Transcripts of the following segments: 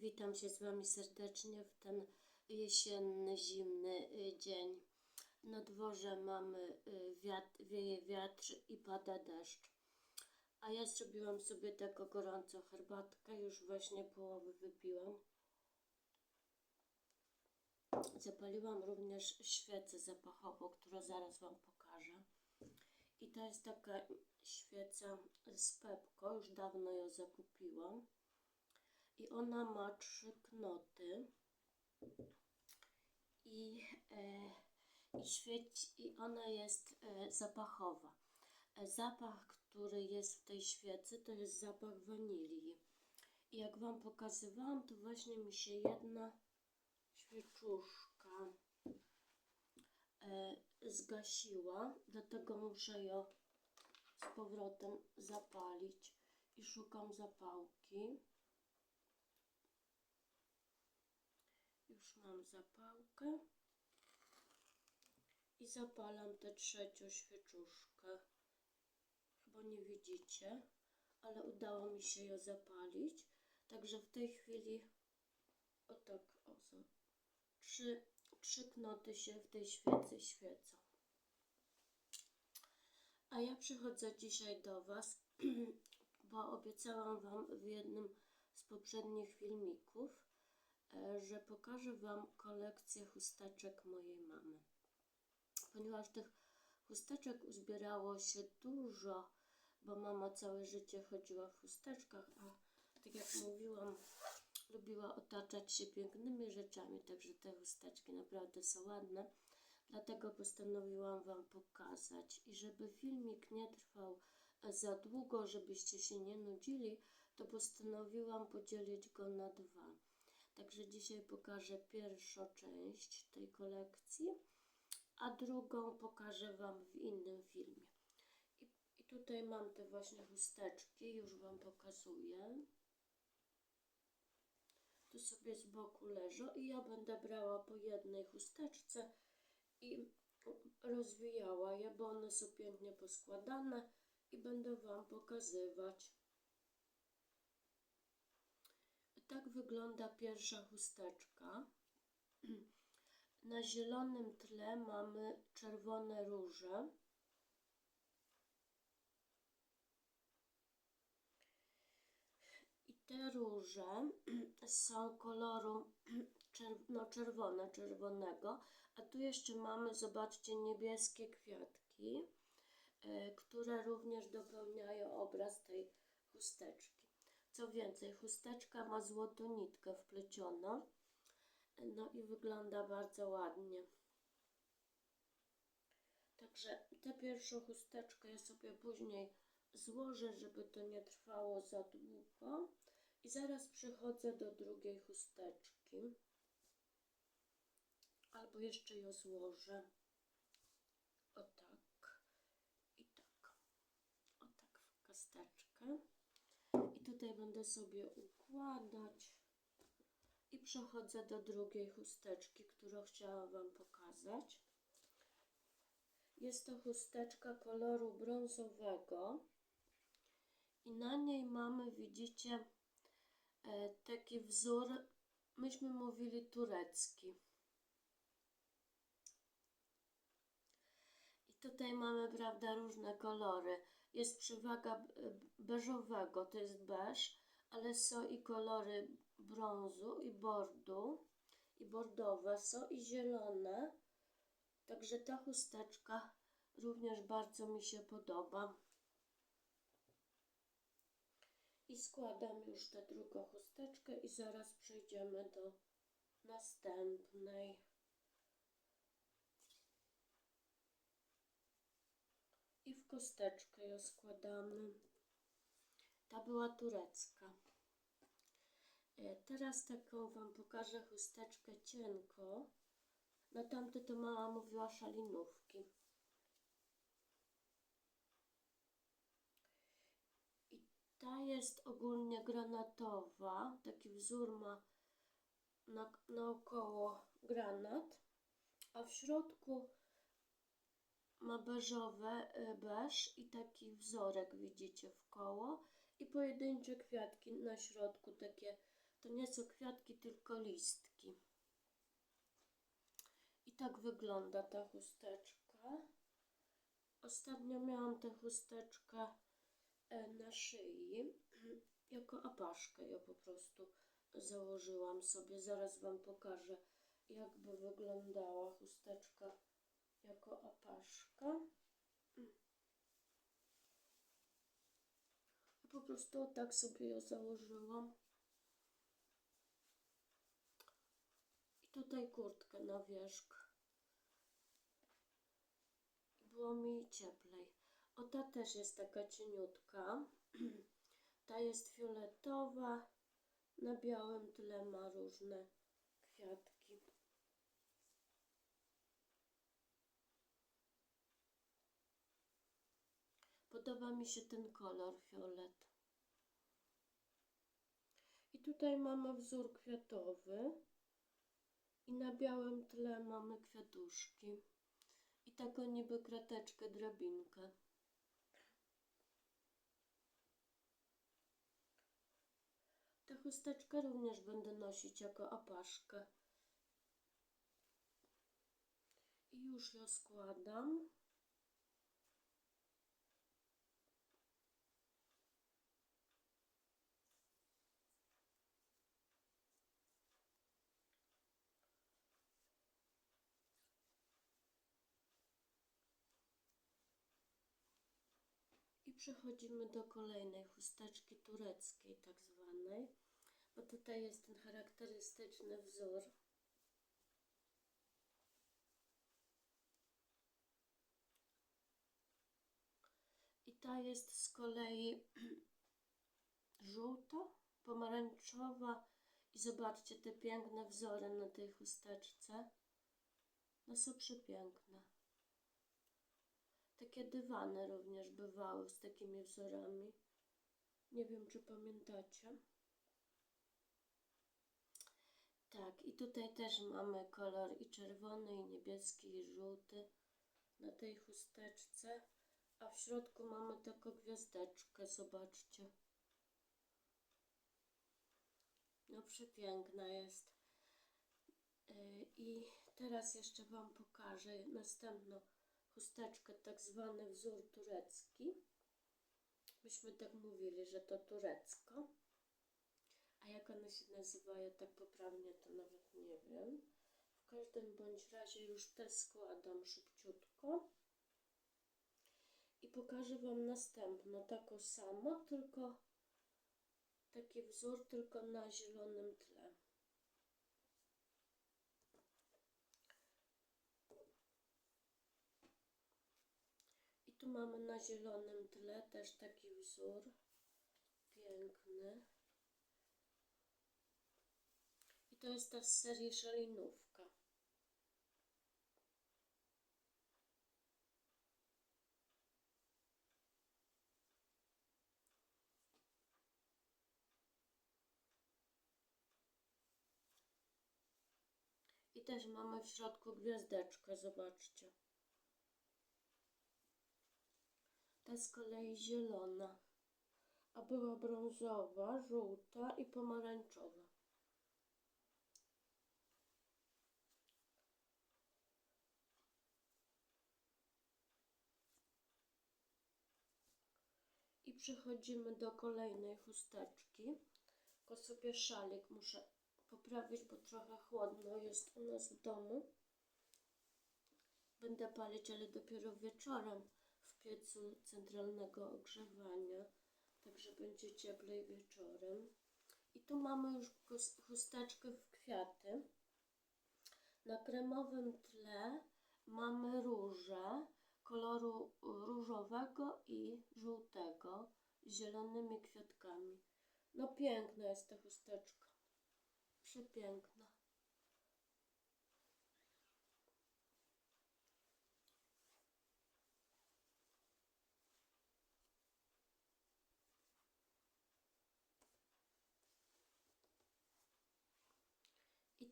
Witam się z Wami serdecznie w ten jesienny, zimny y, dzień. Na dworze mamy y, wiatr, wieje wiatr i pada deszcz. A ja zrobiłam sobie taką gorącą herbatkę, już właśnie połowę wypiłam. Zapaliłam również świecę zapachową, którą zaraz Wam pokażę. I to jest taka świeca z pepką, już dawno ją zakupiłam. I ona ma trzy knoty. I, e, i, świeci, i ona jest e, zapachowa. E, zapach, który jest w tej świecy, to jest zapach wanilii. I jak Wam pokazywałam, to właśnie mi się jedna świeczuszka e, zgasiła, dlatego muszę ją z powrotem zapalić i szukam zapałki. Już mam zapałkę i zapalam tę trzecią świeczuszkę. Chyba nie widzicie, ale udało mi się ją zapalić. Także w tej chwili o tak, o, za- trzy, trzy knoty się w tej świecy świecą. A ja przychodzę dzisiaj do Was, bo obiecałam Wam w jednym z poprzednich filmików, że pokażę Wam kolekcję chusteczek mojej mamy. Ponieważ tych chusteczek uzbierało się dużo, bo mama całe życie chodziła w chusteczkach, a tak jak mówiłam, lubiła otaczać się pięknymi rzeczami, także te chusteczki naprawdę są ładne. Dlatego postanowiłam Wam pokazać i żeby filmik nie trwał e, za długo, żebyście się nie nudzili, to postanowiłam podzielić go na dwa. Także dzisiaj pokażę pierwszą część tej kolekcji, a drugą pokażę Wam w innym filmie. I, i tutaj mam te właśnie chusteczki, już Wam pokazuję. Tu sobie z boku leżą i ja będę brała po jednej chusteczce i rozwijała je, bo one są pięknie poskładane i będę Wam pokazywać. Tak wygląda pierwsza chusteczka. Na zielonym tle mamy czerwone róże. I te róże są koloru no, czerwone, czerwonego, a tu jeszcze mamy, zobaczcie, niebieskie kwiatki, e, które również dopełniają obraz tej chusteczki. Co więcej, chusteczka ma złotą nitkę wplecioną, no i wygląda bardzo ładnie. Także tę pierwszą chusteczkę ja sobie później złożę, żeby to nie trwało za długo. I zaraz przechodzę do drugiej chusteczki. Albo jeszcze ją złożę. O tak. I tak. O tak w kasteczkę. Tutaj będę sobie układać. I przechodzę do drugiej chusteczki, którą chciałam Wam pokazać. Jest to chusteczka koloru brązowego. I na niej mamy, widzicie, e, taki wzór, myśmy mówili turecki. I tutaj mamy, prawda, różne kolory. Jest przewaga beżowego, to jest beż, ale są i kolory brązu, i bordu, i bordowe są, i zielone. Także ta chusteczka również bardzo mi się podoba. I składam już tę drugą chusteczkę i zaraz przejdziemy do następnej. I w kosteczkę składamy. Ta była turecka. E, Teraz taką Wam pokażę chusteczkę cienko. Na tamte to mama mówiła szalinówki. I ta jest ogólnie granatowa. Taki wzór ma na, naokoło granat, a w środku ma beżowe y, beż i taki wzorek widzicie w koło i pojedyncze kwiatki na środku, takie To nie są kwiatki, tylko listki. I tak wygląda ta chusteczka. Ostatnio miałam tę chusteczkę e, na szyi. Jako apaszkę ją po prostu założyłam sobie. Zaraz Wam pokażę, jakby wyglądała chusteczka jako apaszka. Po prostu tak sobie ją założyłam. I tutaj kurtkę na wierzch. Było mi cieplej. O ta też jest taka cieniutka. Ta jest fioletowa. Na białym tle ma różne kwiatki. Podoba mi się ten kolor fiolet. I tutaj mamy wzór kwiatowy. I na białym tle mamy kwiatuszki. I taką niby krateczkę, drabinkę. Tę chusteczkę również będę nosić jako apaszkę. I już ją składam. Przechodzimy do kolejnej chusteczki tureckiej, tak zwanej, bo tutaj jest ten charakterystyczny wzór. I ta jest z kolei żółta, pomarańczowa i zobaczcie te piękne wzory na tej chusteczce. No są przepiękne. Takie dywany również bywały z takimi wzorami. Nie wiem, czy pamiętacie. Tak, i tutaj też mamy kolor i czerwony, i niebieski, i żółty na tej chusteczce. A w środku mamy taką gwiazdeczkę, zobaczcie. No przepiękna jest. Yy, I teraz jeszcze Wam pokażę następną chusteczkę, tak zwany wzór turecki. Myśmy tak mówili, że to turecko. A jak ona się nazywa, ja tak poprawnie to nawet nie wiem. W każdym bądź razie już te składam szybciutko. I pokażę Wam następną, taką samą, tylko taki wzór, tylko na zielonym tle. I tu mamy na zielonym tle też taki wzór piękny. I to jest ta z serii szalinówka. I też mamy w środku gwiazdeczkę, zobaczcie. Ta z kolei zielona, a była brązowa, żółta i pomarańczowa. I przechodzimy do kolejnej chusteczki. Tylko sobie szalik muszę poprawić, bo trochę chłodno jest u nas w domu. Będę palić, ale dopiero wieczorem w piecu centralnego ogrzewania, także będzie cieplej wieczorem. I tu mamy już chusteczkę w kwiaty. Na kremowym tle mamy róże koloru różowego i żółtego z zielonymi kwiatkami. No piękna jest ta chusteczka. Przepiękna.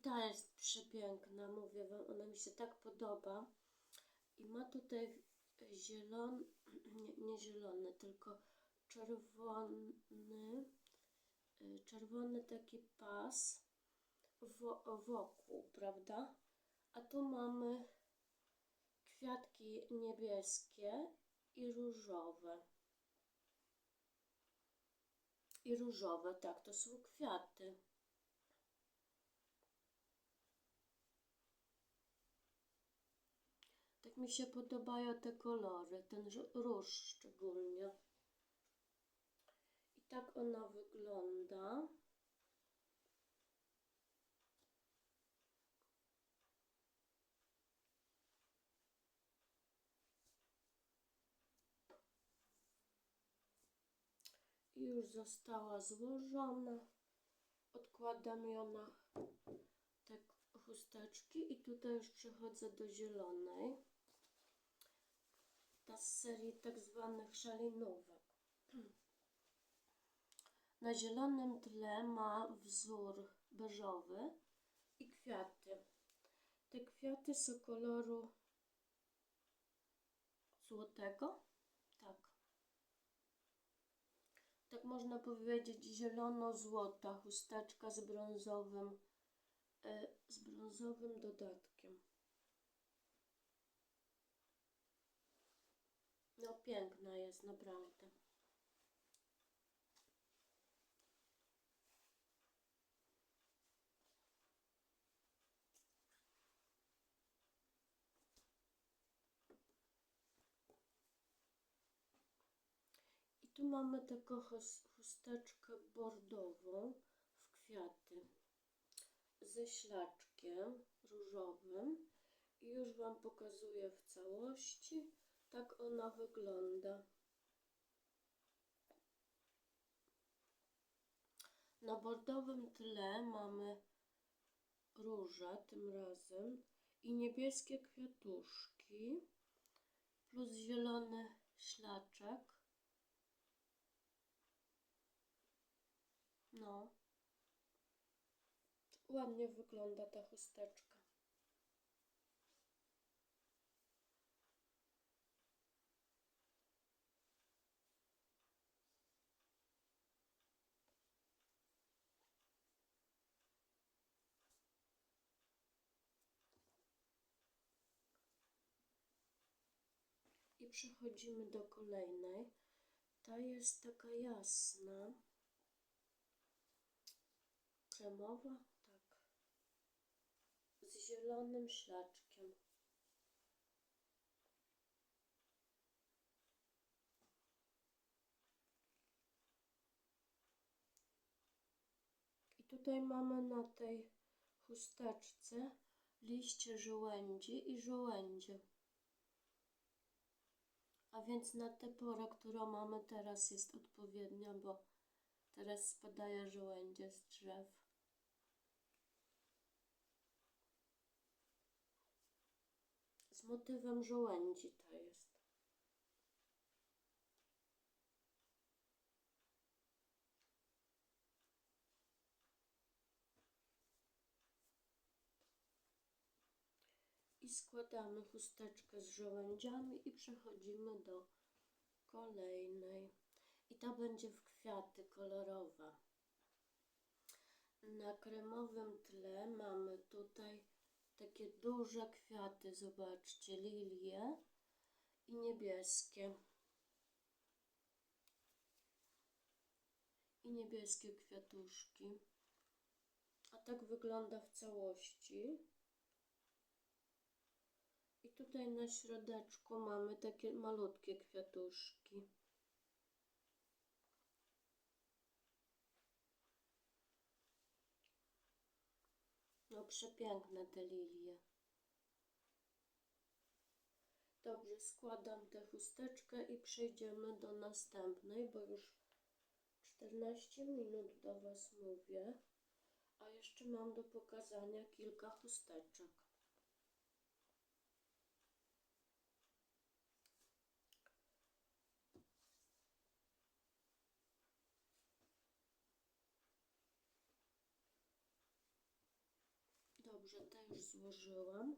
Ta jest przepiękna, mówię Wam, ona mi się tak podoba. I ma tutaj zielony, nie, nie zielony, tylko czerwony y, czerwony taki pas wo- wokół, prawda? A tu mamy kwiatki niebieskie i różowe. I różowe, tak, to są kwiaty. Mi się podobają te kolory, ten róż szczególnie. I tak ona wygląda. Już została złożona. Odkładam ją na te chusteczki i tutaj już przechodzę do zielonej. Ta z serii tak zwanych szalinówek. Na zielonym tle ma wzór beżowy i kwiaty. Te kwiaty są koloru złotego. Tak. Tak można powiedzieć zielono-złota chusteczka z brązowym, e, z brązowym dodatkiem. No piękna jest naprawdę. I tu mamy taką chus- chusteczkę bordową w kwiaty ze ślaczkiem różowym i już Wam pokazuję w całości. Tak ona wygląda. Na bordowym tle mamy róże tym razem i niebieskie kwiatuszki plus zielony ślaczek. No. Ładnie wygląda ta chusteczka. I przechodzimy do kolejnej. Ta jest taka jasna. Kremowa? Tak. Z zielonym ślaczkiem. I tutaj mamy na tej chusteczce liście żołędzi i żołędzie. Więc na tę porę, którą mamy teraz jest odpowiednia, bo teraz spadają żołędzie z drzew. Z motywem żołędzi ta jest. Składamy chusteczkę z żołędziami i przechodzimy do kolejnej. I ta będzie w kwiaty kolorowa. Na kremowym tle mamy tutaj takie duże kwiaty, zobaczcie, lilie i niebieskie. I niebieskie kwiatuszki. A tak wygląda w całości. I tutaj na środeczku mamy takie malutkie kwiatuszki. No przepiękne te lilie. Dobrze, składam tę chusteczkę i przejdziemy do następnej, bo już 14 minut do Was mówię, a jeszcze mam do pokazania kilka chusteczek. Dobrze, te już złożyłam.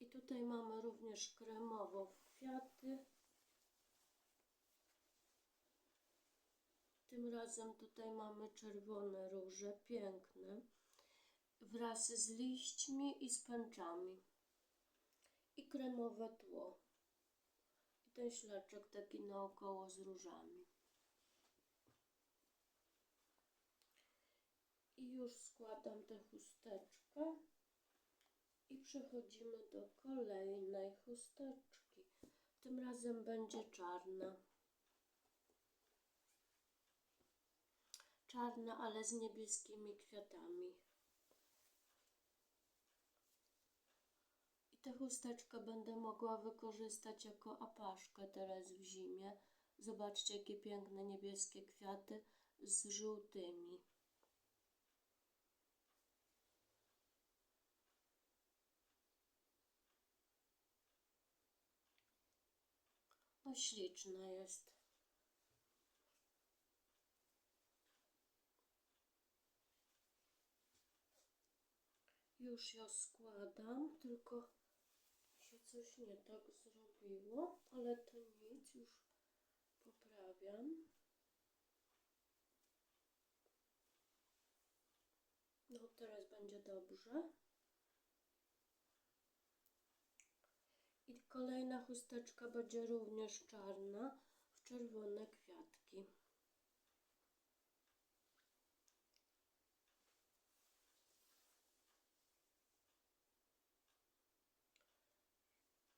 I tutaj mamy również kremowo kwiaty. Tym razem tutaj mamy czerwone róże, piękne, wraz z liśćmi i z pęczami. I kremowe tło. I ten ślaczek taki naokoło z różami. I już składam tę chusteczkę. I przechodzimy do kolejnej chusteczki. Tym razem będzie czarna. Czarna, ale z niebieskimi kwiatami. I tę chusteczkę będę mogła wykorzystać jako apaszkę teraz w zimie. Zobaczcie, jakie piękne niebieskie kwiaty z żółtymi. No śliczna jest. Już ją składam, tylko się coś nie tak zrobiło, ale to nic, już poprawiam. No teraz będzie dobrze. Kolejna chusteczka będzie również czarna w czerwone kwiatki.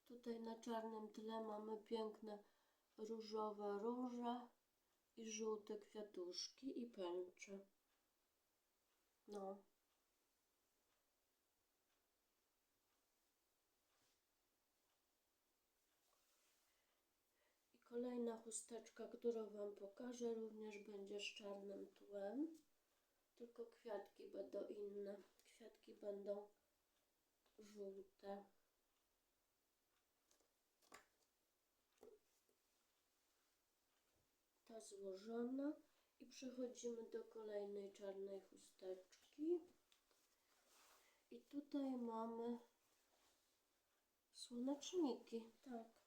Tutaj na czarnym tle mamy piękne różowe róże i żółte kwiatuszki i pęcze. No. I kolejna chusteczka, którą Wam pokażę, również będzie z czarnym tłem. Tylko kwiatki będą inne. Kwiatki będą żółte. Ta złożona. I przechodzimy do kolejnej czarnej chusteczki. I tutaj mamy słoneczniki. Tak.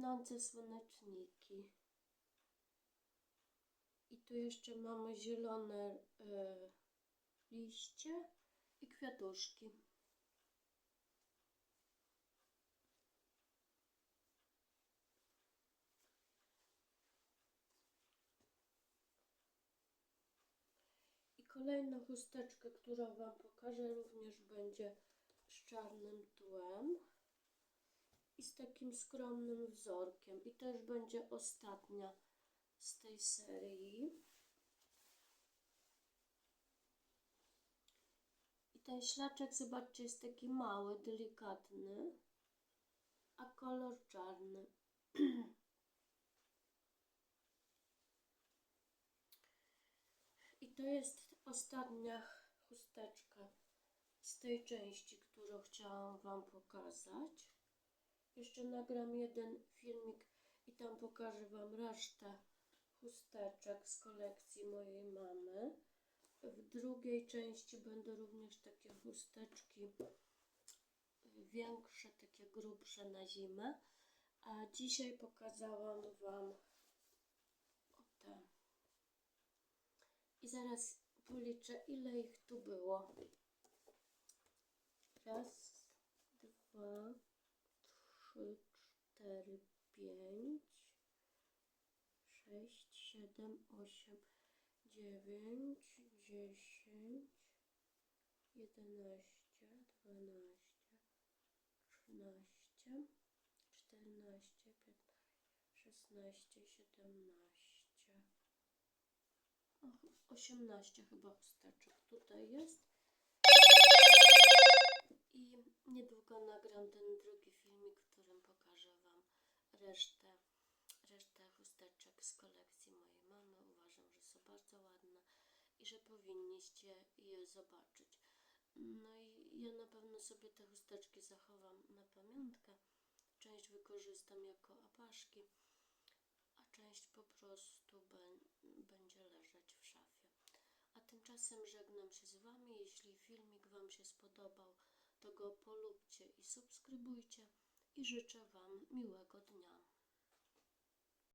Kwitnące słoneczniki. I tu jeszcze mamy zielone e, liście i kwiatuszki. I kolejna chusteczka, którą Wam pokażę, również będzie z czarnym tłem i z takim skromnym wzorkiem. I też będzie ostatnia z tej serii. I ten ślaczek, zobaczcie, jest taki mały, delikatny, a kolor czarny. I to jest ostatnia chusteczka z tej części, którą chciałam Wam pokazać. Jeszcze nagram jeden filmik i tam pokażę Wam resztę chusteczek z kolekcji mojej mamy. W drugiej części będą również takie chusteczki większe, takie grubsze na zimę. A dzisiaj pokazałam Wam o te. I zaraz policzę, ile ich tu było. Raz, dwa, cztery, pięć, sześć, siedem, osiem, dziewięć, dziesięć, jedenaście, dwanaście, trzynaście, czternaście, piętnaście, szesnaście, siedemnaście. Osiemnaście chyba chusteczek tutaj jest. I niedługo nagram ten drugi filmik, w którym pokażę Wam resztę, resztę chusteczek z kolekcji mojej mamy. Uważam, że są bardzo ładne i że powinniście je zobaczyć. No i ja na pewno sobie te chusteczki zachowam na pamiątkę. Część wykorzystam jako apaszki, a część po prostu będzie leżeć w szafie. A tymczasem żegnam się z Wami. Jeśli filmik Wam się spodobał, to go polubcie i subskrybujcie. I życzę Wam miłego dnia.